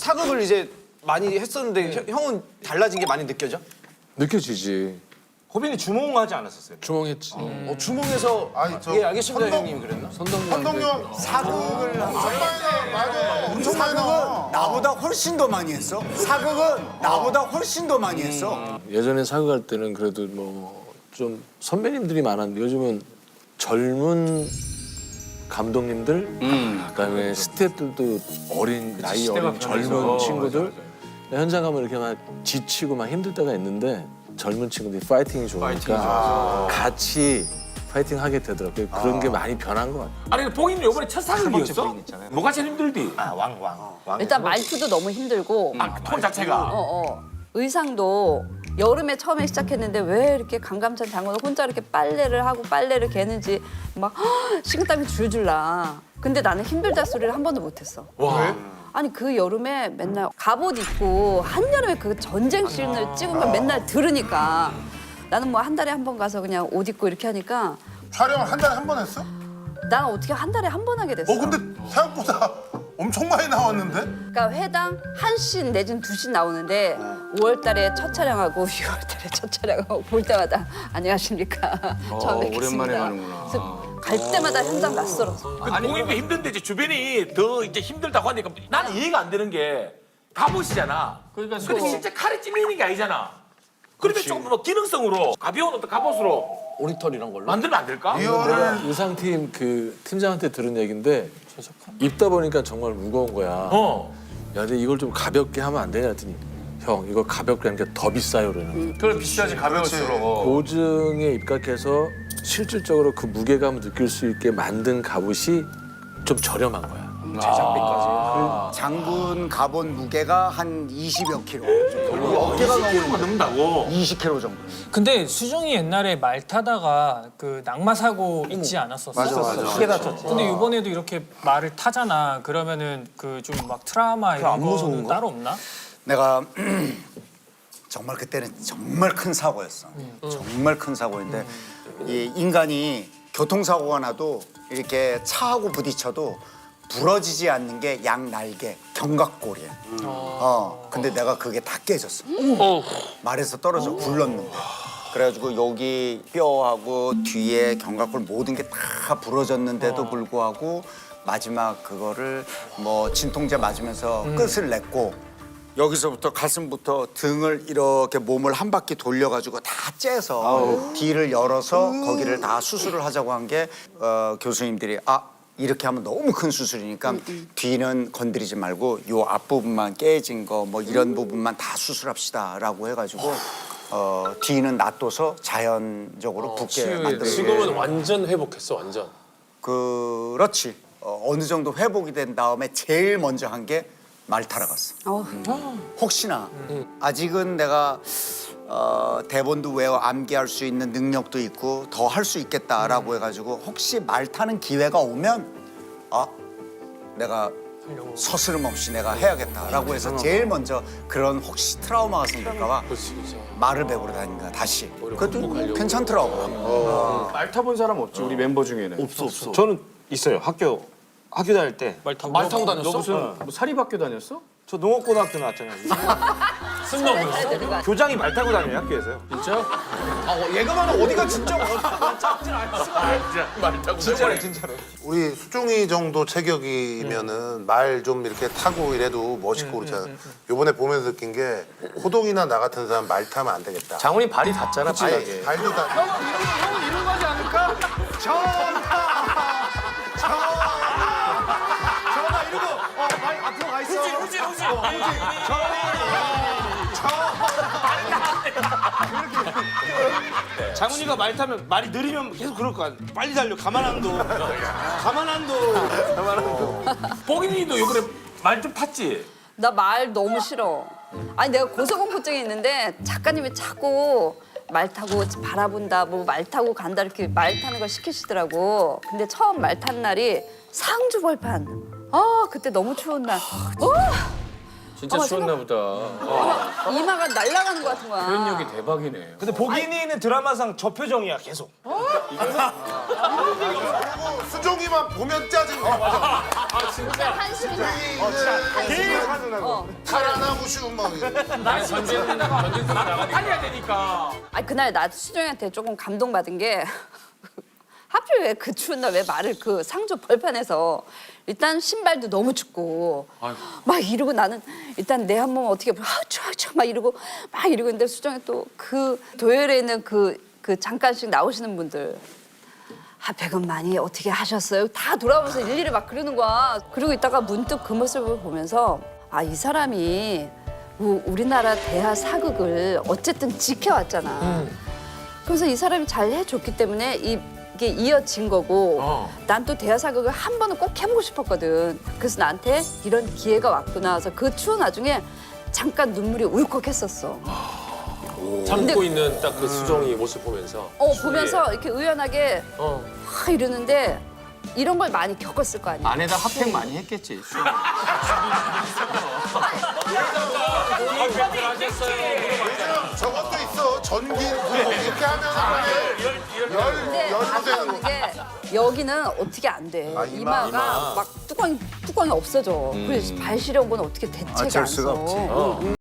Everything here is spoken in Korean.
사극을 이제 많이 했었는데 형- 형은 달라진 게 많이 느껴져? 느껴지지. 호빈이 주몽하지 않았었어요? 주몽했지. 어, 주몽에서 아니, 저 예 알겠습니다 선동- 형님 그랬나? 선동이 한동영 사극을 한 정말 맞아. 엄청 많이 나와. 나보다 훨씬 더 많이 했어. 사극은 나보다 훨씬 더 많이 했어. 예전에 사극할 때는 그래도 뭐 좀 선배님들이 많았는데 요즘은 젊은 감독님들 그다음에 스태프들도 어린 나이 어린. 젊은 어, 친구들 현장 가면 이렇게 막 지치고 막 힘들 때가 있는데 젊은 친구들이 파이팅이 좋으니까 같이 파이팅 하게 되더라고요. 그런 게 많이 변한 것 같아요. 아니 봉이는 이번에 첫 사극이었어? 뭐가 제일 힘들디? 일단 말투도 너무 힘들고 아, 톤 자체가. 어, 어. 의상도 여름에 처음에 시작했는데 왜 이렇게 강감찬 장군을 혼자 이렇게 빨래를 하고 빨래를 개는지 막 식은땀이 줄줄 나. 근데 나는 힘들다 소리를 한 번도 못했어. 아니 그 여름에 맨날 갑옷 입고 한여름에 그 전쟁 씬을 찍으면 맨날 들으니까 나는 뭐 한 달에 한 번 가서 그냥 옷 입고 이렇게 하니까 촬영을 한 달에 한 번 했어? 난 어떻게 한 달에 한 번 하게 됐어. 어 근데 생각보다 엄청 많이 나왔는데? 그러니까 회당 한 씬 내지는 두씬 나오는데 5월 달에 첫 촬영하고 6월 달에 첫 촬영하고 볼 때마다 안녕하십니까. 처음 뵙겠습니다. 오랜만에 가는구나. 그래서 갈 때마다 현장 낯설어서. 아니 봉이도 힘든데 이제 주변이 더 이제 힘들다고 하니까 나는 이해가 안 되는 게 갑옷이잖아. 그러니까 근데 실제 칼에 찔리는 게 아니잖아. 그러면 조금 뭐 기능성으로 가벼운 어떤 갑옷으로 오리털 이런 걸로? 만들면 안 될까? 리얼을 의상팀 그 팀장한테 들은 얘긴데 입다 보니까 정말 무거운 거야. 어. 야, 근데 이걸 좀 가볍게 하면 안 되냐 했더니 형 이거 가볍게 하는 게 더 비싸요 그러는 거야. 그래 비싸지 가벼울수록. 보증에 입각해서 실질적으로 그 무게감을 느낄 수 있게 만든 갑옷이 좀 저렴한 거야. 장군 갑옷 무게가 한 20여 킬로. 어깨가 넘는 넘는다고. 20킬로 정도. 근데 수정이 옛날에 말 타다가 그 낙마 사고 있지 않았었어? 맞아, 맞아. 크게 다쳤지. 근데 이번에도 이렇게 말을 타잖아. 그러면은 그 좀 막 트라우마 이런 거는 따로 없나? 내가 정말 그때는 정말 큰 사고였어. 정말 큰 사고인데 이 인간이 교통사고가 나도 이렇게 차하고 부딪혀도 부러지지 않는 게 양 날개, 견갑골이야. 어. 근데 내가 그게 다 깨졌어. 말에서 떨어져 굴렀는데. 그래가지고 여기 뼈하고 뒤에 견갑골 모든 게 다 부러졌는데도 불구하고 마지막 그거를 뭐 진통제 맞으면서 끝을 냈고 여기서부터 가슴부터 등을 이렇게 몸을 한 바퀴 돌려가지고 다 째서 뒤를 열어서 거기를 다 수술을 하자고 한게 어, 교수님들이 아 이렇게 하면 너무 큰 수술이니까 뒤는 건드리지 말고 요 앞부분만 깨진 거 뭐 이런 부분만 다 수술합시다라고 해가지고 어, 뒤는 놔둬서 자연적으로 붙게 만들어. 지금은 완전 회복했어 완전. 그렇지. 어, 어느 정도 회복이 된 다음에 제일 먼저 한 게 말 타러 갔어. 어, 혹시나 아직은 내가 어, 대본도 외워 암기할 수 있는 능력도 있고 더 할 수 있겠다라고 해가지고 혹시 말 타는 기회가 오면 아 내가 서스름 없이 내가 해야겠다라고 해서 제일 먼저 그런 혹시 트라우마가 생길까봐 말을 배우러 다닌 거야 다시. 그것도 괜찮더라고. 말 타본 사람 없지 우리 멤버 중에는. 없어 없어. 저는 있어요. 학교 학교 다닐 때. 말 타고. 말 타고 다녔어? 너 무슨 뭐 사립학교 다녔어? 저 농업고등학교 나왔잖아요. 애들이 교장이 말 타고 다녀요 학교에서요. 아, 어, 얘가 말은 어디가 진짜 진짜로 진짜로. 우리 수종이 정도 체격이면은 말 좀 이렇게 타고 이래도 멋있고 그렇잖아. 요번에 보면서 느낀 게 호동이나 나 같은 사람 말 타면 안 되겠다. 장훈이 발이 닿잖아 아예. 발도 다. 장훈이가 말 타면 말이 느리면 계속 그럴 거야. 빨리 달려. 가만 안 둬. 가만 안 둬. 뽀기니도 이번에 말 좀 탔지? 나 말 너무 싫어. 아니 내가 고소공포증이 있는데 작가님이 자꾸 말 타고 바라본다, 뭐 말 타고 간다 이렇게 말 타는 걸 시키시더라고. 근데 처음 말 탄 날이 상주 벌판. 아 그때 너무 추운 날. 어, 진짜 추웠나 보다. 이마가 날아가는 것 같은 거야. 표현력이 대박이네. 근데 보기니는 드라마상 저 표정이야 계속. 수종이만 보면 짜증 나. 한숨이 탈환하고 쉬운 뭐 이런. 난 전쟁에다가 나도 달려야 되니까. 아니 그날 나 수정이한테 조금 감동받은 게 하필 왜 그 추운 날 왜 말을 그 상조 벌판에서 일단 신발도 너무 춥고 막 이러고 나는 일단 내 한 몸 어떻게 아 추워 추워 막 이러고 막 이러고 있는데 수정이 또 그 도열에 있는 그 그 잠깐씩 나오시는 분들 아, 백은 많이 어떻게 하셨어요? 다 돌아오면서 일일이 막 그러는 거야. 그리고 있다가 문득 그 모습을 보면서 아, 이 사람이 우- 우리나라 대하 사극을 어쨌든 지켜왔잖아. 그래서 이 사람이 잘 해줬기 때문에 이, 게 이어진 거고 난또 대하 사극을 한 번은 꼭 해보고 싶었거든. 그래서 나한테 이런 기회가 왔구나. 그래서 그 추운 와중에 잠깐 눈물이 울컥했었어. 참고 있는 딱 그 수정이 모습 보면서 어 보면서 이렇게 의연하게 어. 막 이러는데 이런 걸 많이 겪었을 거 아니야. 안에다 핫팩 많이 했겠지. 저것도 있어. 전기 뭐 이렇게 하면 근데 열 열되는 거. 이게 여기는 어떻게 안 돼. 아, 이마. 이마가 막 뚜껑이 뚜껑이 없어져. 그래서 발 시려운 건 어떻게 대체가 어쩔 안 수가 서. 없지. 응, 응.